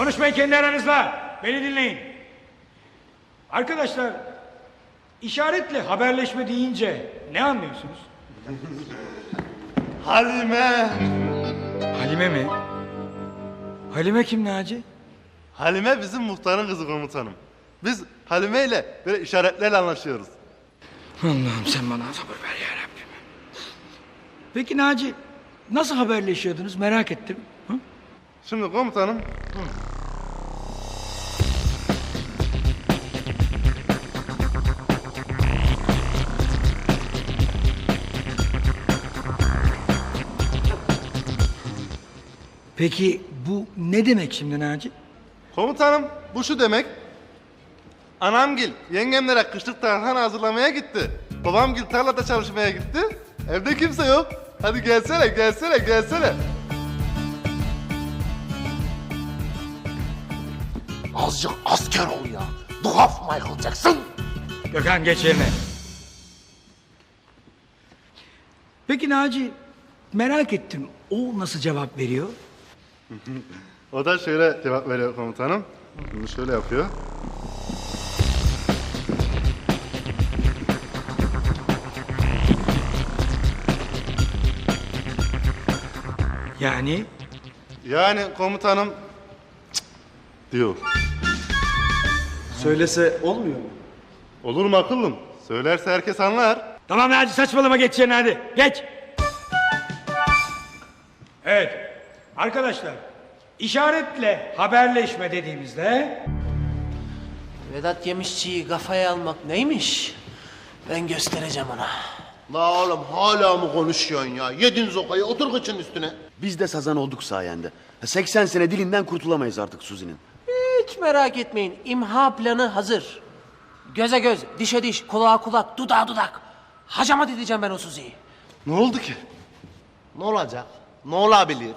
Konuşmayın kendi aranızda. Beni dinleyin. Arkadaşlar, işaretle haberleşme deyince ne anlıyorsunuz? Halime. Halime mi? Halime kim Naci? Halime bizim muhtarın kızı komutanım. Biz Halime ile böyle işaretlerle anlaşıyoruz. Allah'ım sen bana sabır ver ya Rabbim. Peki Naci, nasıl haberleşiyordunuz merak ettim. Hı? Şimdi komutanım. Peki bu ne demek şimdi Naci? Komutanım bu şu demek. Anamgil yengemlere kışlık tarhana hazırlamaya gitti. Babamgil tarlada çalışmaya gitti. Evde kimse yok. Hadi gelsene gelsene gelsene. Azıcık asker ol ya. Tuhaf Michael Jackson. Gökhan geç yerine. Peki Naci, merak ettim. O nasıl cevap veriyor? O da şöyle cevap veriyor komutanım. Bunu şöyle yapıyor. Yani Yani komutanım cık diyor. Söylese olmuyor mu? Olur mu akıllım? Söylerse herkes anlar. Tamam Naci saçmalama geç yerine hadi. Geç. Evet. Arkadaşlar işaretle haberleşme dediğimizde Vedat Yemişçi'yi kafaya almak neymiş? Ben göstereceğim ona. La oğlum hala mı konuşuyorsun ya? Yedin zokayı otur kıçın üstüne. Biz de sazan olduk sayende. 80 sene dilinden kurtulamayız artık Suzi'nin. Hiç merak etmeyin. İmha planı hazır. Göze göz, dişe diş, kulağa kulak, dudağa dudak. Hacamat edeceğim ben o Suzi'yi. Ne oldu ki? Ne olacak? Ne olabilir?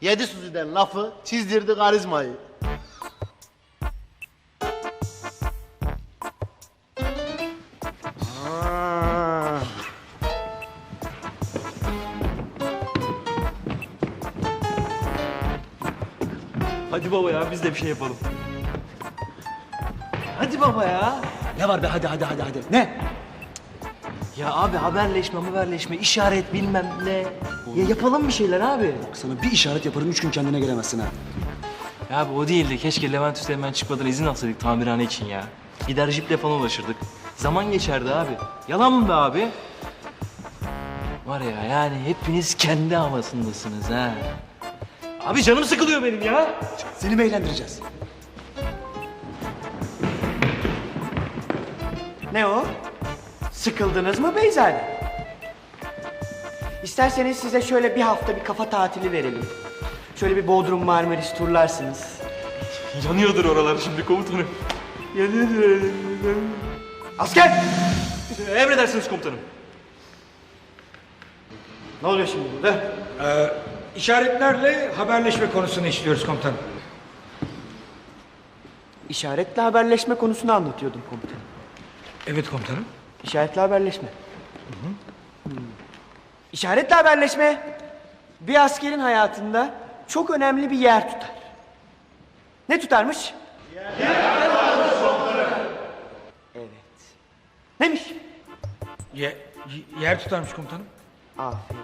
Yedi Suzi'den lafı çizdirdi karizmayı. Hadi baba ya biz de bir şey yapalım. Hadi baba ya. Ne var be hadi hadi hadi hadi. Ne? Ya abi haberleşme haberleşme, işaret bilmem ne. Ya yapalım bir şeyler abi. Sana bir işaret yaparım üç gün kendine gelemezsin ha. Ya abi o değildi. Keşke Levent Üsteğmen çıkmadan izin alsaydık tamirhane için ya. Gider jiple falan ulaşırdık. Zaman geçerdi abi. Yalan mı be abi? Var ya yani hepiniz kendi havasındasınız ha. Abi canım sıkılıyor benim ya. Seni mi eğlendireceğiz? Ne o? Sıkıldınız mı Beyzade? İsterseniz size şöyle bir hafta bir kafa tatili verelim. Şöyle bir Bodrum Marmaris turlarsınız. Yanıyordur oralar şimdi komutanım. Asker! Emredersiniz komutanım. Ne oluyor şimdi burada? işaretlerle haberleşme konusunu işliyoruz komutanım. İşaretle haberleşme konusunu anlatıyordum komutanım. Evet komutanım. İşaretle haberleşme. Hmm. İşaretle haberleşme bir askerin hayatında çok önemli bir yer tutar. Ne tutarmış? Evet. Neymiş? Ye- yer tutarmış komutanım. Aferin.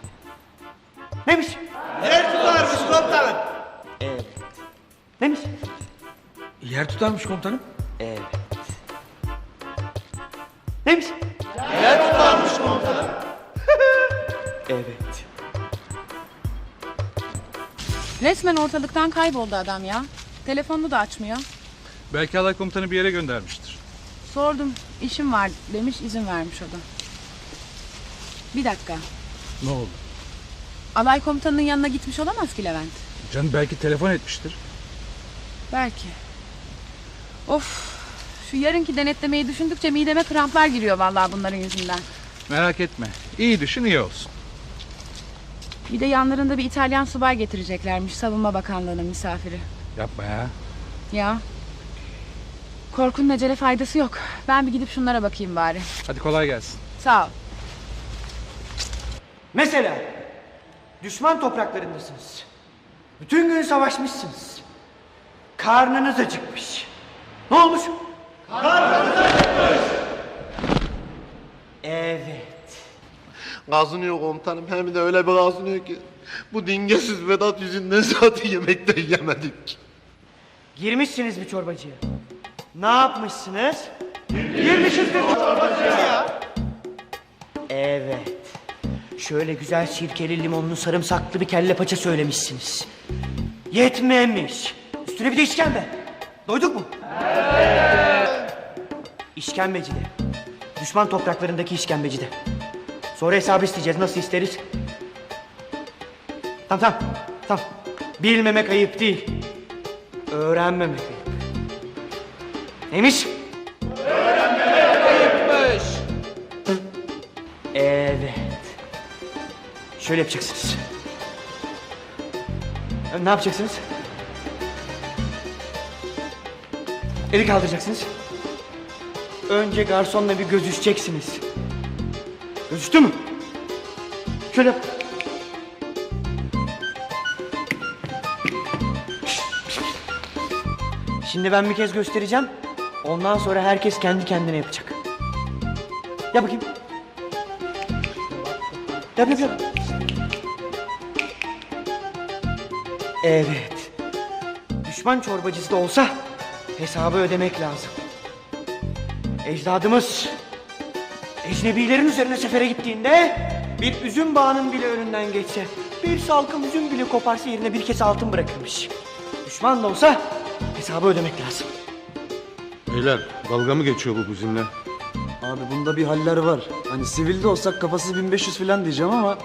Neymiş? Yer tutarmış komutanım. Evet. Neymiş? Yer tutarmış komutanım. Evet. Neymiş? Komutanım. Evet. Resmen ortalıktan kayboldu adam ya. Telefonunu da açmıyor. Belki alay komutanı bir yere göndermiştir. Sordum, işim var demiş, izin vermiş o da. Bir dakika. Ne oldu? Alay komutanının yanına gitmiş olamaz ki Levent. Canım belki telefon etmiştir. Belki. Of, şu yarınki denetlemeyi düşündükçe mideme kramplar giriyor vallahi bunların yüzünden. Merak etme. İyi düşün iyi olsun. Bir de yanlarında bir İtalyan subay getireceklermiş Savunma Bakanlığı'nın misafiri. Yapma ya. Ya. Korkunun acele faydası yok. Ben bir gidip şunlara bakayım bari. Hadi kolay gelsin. Sağ ol. Mesela düşman topraklarındasınız. Bütün gün savaşmışsınız. karnınız acıkmış. Ne olmuş? Karnınız acıkmış. Evet. Gazınıyor komutanım. Hem de öyle bir gazınıyor ki. Bu dingesiz Vedat yüzünden zaten yemekten yemedik. Girmişsiniz bir çorbacıya. Ne yapmışsınız? Girmişsiniz bir çorbacıya. Evet. Şöyle güzel sirkeli limonlu sarımsaklı bir kelle paça söylemişsiniz. Yetmemiş. Üstüne bir de işkembe. Doyduk mu? İşkembecide. Düşman topraklarındaki işkembecide. Sonra hesabı isteyeceğiz. Nasıl isteriz? Tamam tamam. Tamam. Bilmemek ayıp değil. Öğrenmemek ayıp. Neymiş? Evet. Şöyle yapacaksınız. Ne yapacaksınız? Eli kaldıracaksınız. Önce garsonla bir gözüşeceksiniz. Gözüştü mü? Şöyle. Şimdi ben bir kez göstereceğim. Ondan sonra herkes kendi kendine yapacak. Yap bakayım. Yap yap yap. Evet. Düşman çorbacısı da olsa hesabı ödemek lazım. Ecdadımız ecnebilerin üzerine sefere gittiğinde bir üzüm bağının bile önünden geçse, bir salkım üzüm bile koparsa yerine bir kese altın bırakırmış. Düşman da olsa hesabı ödemek lazım. Beyler dalga mı geçiyor bu bizimle? Abi bunda bir haller var. Hani sivilde olsak kafası 1500 falan diyeceğim ama...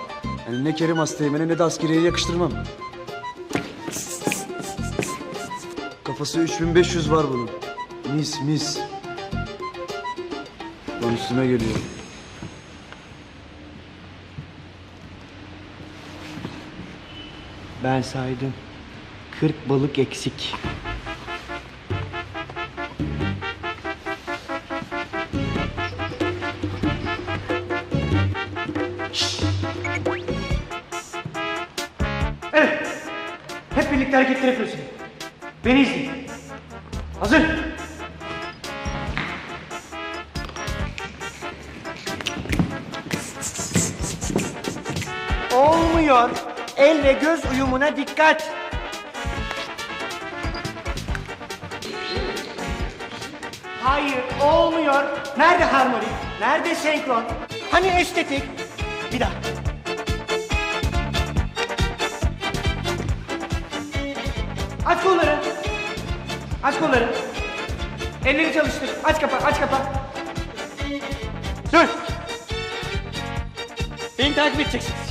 ...hani ne Kerim Asteğmen'e ne de askeriye yakıştırmam. Kafası 3500 var bunun. Mis mis. Lan üstüme geliyor. Ben saydım. 40 balık eksik. Evet. Hep birlikte hareketler yapıyorsun. Beni izleyin. Olmuyor. El ve göz uyumuna dikkat. Hayır, olmuyor. Nerede harmoni? Nerede senkron? Hani estetik? Bir daha. Aç kolları. Aç kolları. Elleri çalıştır. Aç kapa, aç kapa. Dön. Beni takip edeceksiniz.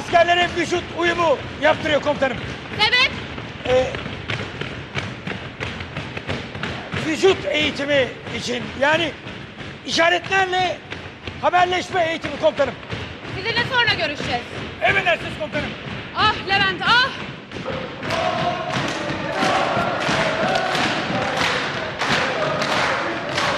askerlere vücut uyumu yaptırıyor komutanım. Sebep? Ee, vücut eğitimi için yani işaretlerle haberleşme eğitimi komutanım. Sizinle sonra görüşeceğiz. Emredersiniz komutanım. Ah Levent ah!